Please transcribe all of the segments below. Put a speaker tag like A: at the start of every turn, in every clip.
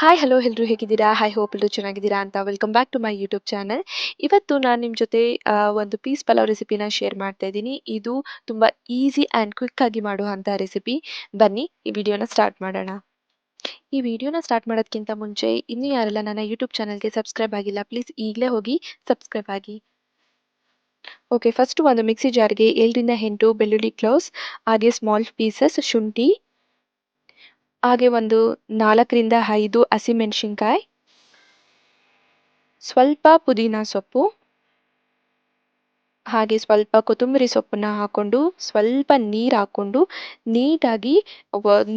A: Hi hello ಎಲ್ಲರೂ ಹೇಗಿದ್ದೀರಾ? Hi hope ಎಲ್ಲರೂ ಚೆನ್ನಾಗಿದ್ದೀರಾ ಅಂತ welcome back to my YouTube channel ಇವತ್ತು ನಾನು ನಿಮ್ಮ ಜೊತೆ ಒಂದು ಪೀಸ್ ಪಲಾವ್ ರೆಸಿಪಿನ ಶೇರ್ ಮಾಡ್ತಾ ಇದ್ದೀನಿ. ಇದು ತುಂಬ ಈಸಿ ಆ್ಯಂಡ್ ಕ್ವಿಕ್ ಆಗಿ ಮಾಡುವಂಥ ರೆಸಿಪಿ ಬನ್ನಿ, ಈ ವಿಡಿಯೋನ ಸ್ಟಾರ್ಟ್ ಮಾಡೋಣ. ಈ ವಿಡಿಯೋನ ಸ್ಟಾರ್ಟ್ ಮಾಡೋದಕ್ಕಿಂತ ಮುಂಚೆ, ಇನ್ನೂ ಯಾರೆಲ್ಲ ನನ್ನ ಯೂಟ್ಯೂಬ್ ಚಾನಲ್ಗೆ ಸಬ್ಸ್ಕ್ರೈಬ್ ಆಗಿಲ್ಲ ಪ್ಲೀಸ್ ಈಗಲೇ ಹೋಗಿ ಸಬ್ಸ್ಕ್ರೈಬ್ ಆಗಿ. ಓಕೆ ಫಸ್ಟ್ ಒಂದು ಮಿಕ್ಸಿ ಜಾರ್ಗೆ ಏಳರಿಂದ ಎಂಟು ಬೆಳ್ಳುಳ್ಳಿ ಕ್ಲೌಸ್ ಹಾಗೆ ಸ್ಮಾಲ್ ಪೀಸಸ್ ಶುಂಠಿ ಹಾಗೆ ಒಂದು ನಾಲ್ಕರಿಂದ ಐದು ಹಸಿಮೆಣಸಿನ್ಕಾಯಿ. ಸ್ವಲ್ಪ ಪುದೀನ ಸೊಪ್ಪು. ಹಾಗೆ ಸ್ವಲ್ಪ ಕೊತ್ತಂಬರಿ ಸೊಪ್ಪನ್ನ ಹಾಕ್ಕೊಂಡು ಸ್ವಲ್ಪ ನೀರು ಹಾಕ್ಕೊಂಡು ನೀಟಾಗಿ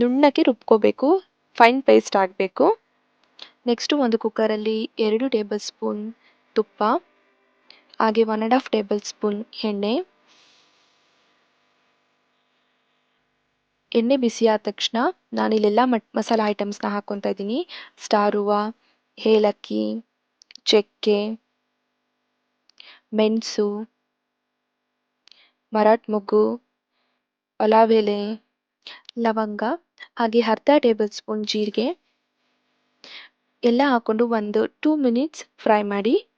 A: ನುಣ್ಣಗೆ ರುಬ್ಕೋಬೇಕು. ಫೈನ್ ಪೇಸ್ಟ್ ಆಗಬೇಕು. ನೆಕ್ಸ್ಟು ಒಂದು ಕುಕ್ಕರಲ್ಲಿ ಎರಡು ಟೇಬಲ್ ಸ್ಪೂನ್ ತುಪ್ಪ. ಹಾಗೆ one and half table spoon ಎಣ್ಣೆ. ಎಣ್ಣೆ ಬಿಸಿ ಆದ ತಕ್ಷಣ ನಾನಿಲ್ಲೆಲ್ಲ ಮಟ್ ಮಸಾಲ ಐಟಮ್ಸ್ನ ಹಾಕ್ಕೊತಾ ಇದ್ದೀನಿ. ಸ್ಟಾರ್ ಏಲಕ್ಕಿ, ಚಕ್ಕೆ, ಮೆಣಸು, ಮರಾಠ ಮೊಗ್ಗು, ಒಲಾವೆಲೆ, ಲವಂಗ, ಹಾಗೆ ಅರ್ಧ ಟೇಬಲ್ ಸ್ಪೂನ್ ಜೀರಿಗೆ. ಎಲ್ಲ ಹಾಕ್ಕೊಂಡು ಒಂದು ಟೂ ಮಿನಿಟ್ಸ್ ಫ್ರೈ ಮಾಡಿ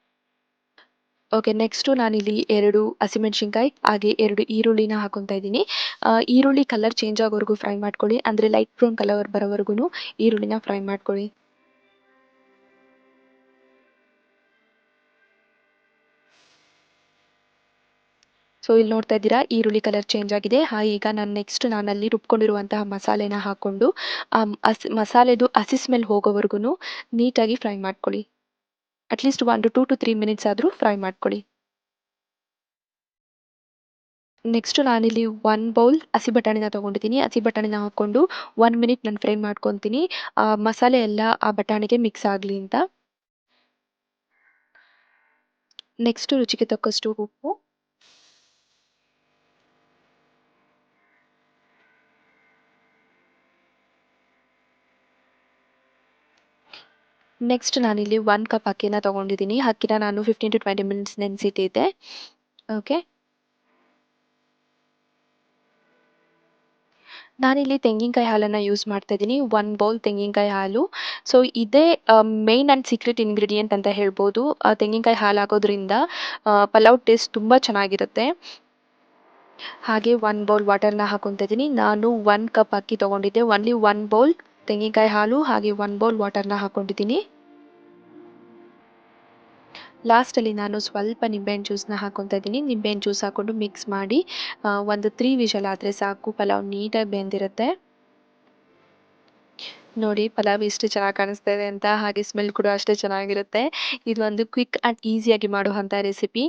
A: ಓಕೆ ನೆಕ್ಸ್ಟು ನಾನಿಲ್ಲಿ ಎರಡು ಹಸಿಮೆಣ್ಸಿನ್ಕಾಯಿ, ಹಾಗೆ ಎರಡು ಈರುಳ್ಳಿನ ಹಾಕೊತಾ ಇದ್ದೀನಿ. ಈರುಳ್ಳಿ ಕಲರ್ ಚೇಂಜ್ ಆಗೋವರೆಗೂ ಫ್ರೈ ಮಾಡ್ಕೊಳ್ಳಿ. ಅಂದರೆ ಲೈಟ್ ಬ್ರೌನ್ ಕಲರ್ ಬರೋವರೆಗೂ ಈರುಳ್ಳಿನ ಫ್ರೈ ಮಾಡ್ಕೊಳ್ಳಿ. ಸೊ ಇಲ್ಲಿ ನೋಡ್ತಾ ಇದ್ದೀರಾ, ಈರುಳ್ಳಿ ಕಲರ್ ಚೇಂಜ್ ಆಗಿದೆ. ಹಾ, ಈಗ ನಾನು ನೆಕ್ಸ್ಟ್ ನಾನಲ್ಲಿ ರುಬ್ಕೊಂಡಿರುವಂತಹ ಮಸಾಲೆನ ಹಾಕ್ಕೊಂಡು, ಆ ಮಸಾಲೆದು ಹಸಿ ಸ್ಮೆಲ್ ಹೋಗೋವರೆಗೂ ನೀಟಾಗಿ ಫ್ರೈ ಮಾಡ್ಕೊಳ್ಳಿ. ಅಟ್ಲೀಸ್ಟ್ ಒಂದು ಟು ಟೂ ತ್ರೀ ಮಿನಿಟ್ಸ್ ಆದರೂ ಫ್ರೈ ಮಾಡ್ಕೊಳ್ಳಿ. ನೆಕ್ಸ್ಟ್ ನಾನಿಲ್ಲಿ ಒನ್ ಬೌಲ್ ಹಸಿ ಬಟಾಣಿನ ತೊಗೊಂಡಿದ್ದೀನಿ. ಹಸಿ ಬಟಾಣಿನ ಹಾಕ್ಕೊಂಡು ಒನ್ ಮಿನಿಟ್ ನಾನು ಫ್ರೈ ಮಾಡ್ಕೊತೀನಿ. ಮಸಾಲೆ ಎಲ್ಲ ಆ ಬಟಾಣಿಗೆ ಮಿಕ್ಸ್ ಆಗಲಿ ಅಂತ. ನೆಕ್ಸ್ಟ್ ರುಚಿಗೆ ತಕ್ಕಷ್ಟು ಉಪ್ಪು. ನೆಕ್ಸ್ಟ್ ನಾನಿಲ್ಲಿ ಒನ್ ಕಪ್ ಅಕ್ಕಿನ ತೊಗೊಂಡಿದ್ದೀನಿ. ಅಕ್ಕಿನ ನಾನು ಫಿಫ್ಟೀನ್ ಟು ಟ್ವೆಂಟಿ ಮಿನಿಟ್ಸ್ ನೆನೆಸಿಟ್ಟಿದ್ದೆ. ಓಕೆ ನಾನಿಲ್ಲಿ ತೆಂಗಿನಕಾಯಿ ಹಾಲನ್ನು ಯೂಸ್ ಮಾಡ್ತಾ ಇದ್ದೀನಿ ಒನ್ ಬೌಲ್ ತೆಂಗಿನಕಾಯಿ ಹಾಲು. ಸೊ ಇದೇ ಮೇನ್ ಆ್ಯಂಡ್ ಸೀಕ್ರೆಟ್ ಇಂಗ್ರೀಡಿಯೆಂಟ್ ಅಂತ ಹೇಳ್ಬೋದು. ತೆಂಗಿನಕಾಯಿ ಹಾಲು ಹಾಕೋದ್ರಿಂದ ಪಲಾವ್ ಟೇಸ್ಟ್ ತುಂಬ ಚೆನ್ನಾಗಿರುತ್ತೆ. ಹಾಗೆ ಒನ್ ಬೌಲ್ ವಾಟರ್ನ ಹಾಕೊತಾ ಇದ್ದೀನಿ ನಾನು ಒನ್ ಕಪ್ ಅಕ್ಕಿ ತೊಗೊಂಡಿದ್ದೆ. ಒನ್ಲಿ ಒನ್ ಬೌಲ್ ತೆಂಗಿನಕಾಯಿ ಹಾಲು, ಹಾಗೆ ಒನ್ ಬೌಲ್ ವಾಟರ್ನ ಹಾಕ್ಕೊಂಡಿದ್ದೀನಿ ಲಾಸ್ಟಲ್ಲಿ ನಾನು ಸ್ವಲ್ಪ ನಿಂಬೆಹಣ್ಣು ಜ್ಯೂಸ್ನ ಹಾಕ್ಕೊತಾ ಇದ್ದೀನಿ. ನಿಂಬೆಹಣ್ಣು ಜ್ಯೂಸ್ ಹಾಕ್ಕೊಂಡು ಮಿಕ್ಸ್ ಮಾಡಿ ಒಂದು ತ್ರೀ ವಿಷಲ್ ಆದರೆ ಸಾಕು. ಪಲಾವ್ ನೀಟಾಗಿ ಬೆಂದಿರುತ್ತೆ. ನೋಡಿ, ಪಲಾವ್ ಎಷ್ಟು ಚೆನ್ನಾಗಿ ಕಾಣಿಸ್ತಾ ಇದೆ ಅಂತ, ಹಾಗೆ ಸ್ಮೆಲ್ ಕೂಡ ಅಷ್ಟೇ ಚೆನ್ನಾಗಿರುತ್ತೆ. ಇದು ಒಂದು ಕ್ವಿಕ್ ಆ್ಯಂಡ್ ಈಸಿಯಾಗಿ ಮಾಡುವಂಥ ರೆಸಿಪಿ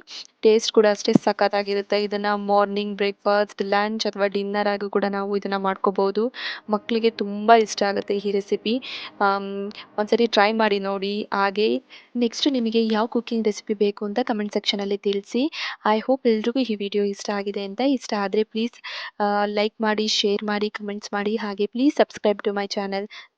A: ಟೇಸ್ಟ್ ಕೂಡ ಅಷ್ಟೇ ಸಖತ್ತಾಗಿರುತ್ತೆ. ಇದನ್ನು ಮಾರ್ನಿಂಗ್ ಬ್ರೇಕ್ಫಾಸ್ಟ್ ಲಂಚ್ ಅಥವಾ ಡಿನ್ನರ್ ಆಗೂ ಕೂಡ ನಾವು ಇದನ್ನು ಮಾಡ್ಕೋಬೋದು. ಮಕ್ಕಳಿಗೆ ತುಂಬ ಇಷ್ಟ ಆಗುತ್ತೆ ಈ ರೆಸಿಪಿ ಒಂದ್ಸರಿ ಟ್ರೈ ಮಾಡಿ ನೋಡಿ. ಹಾಗೆ ನೆಕ್ಸ್ಟ್ ನಿಮಗೆ ಯಾವ ಕುಕ್ಕಿಂಗ್ ರೆಸಿಪಿ ಬೇಕು ಅಂತ ಕಮೆಂಟ್ ಸೆಕ್ಷನಲ್ಲಿ ತಿಳಿಸಿ. ಐ ಹೋಪ್ ಎಲ್ರಿಗೂ ಈ ವಿಡಿಯೋ ಇಷ್ಟ ಆಗಿದೆ ಅಂತ. ಇಷ್ಟ ಆದರೆ ಪ್ಲೀಸ್ ಲೈಕ್ ಮಾಡಿ ಶೇರ್ ಮಾಡಿ ಕಮೆಂಟ್ಸ್ ಮಾಡಿ. ಹಾಗೆ please subscribe to my channel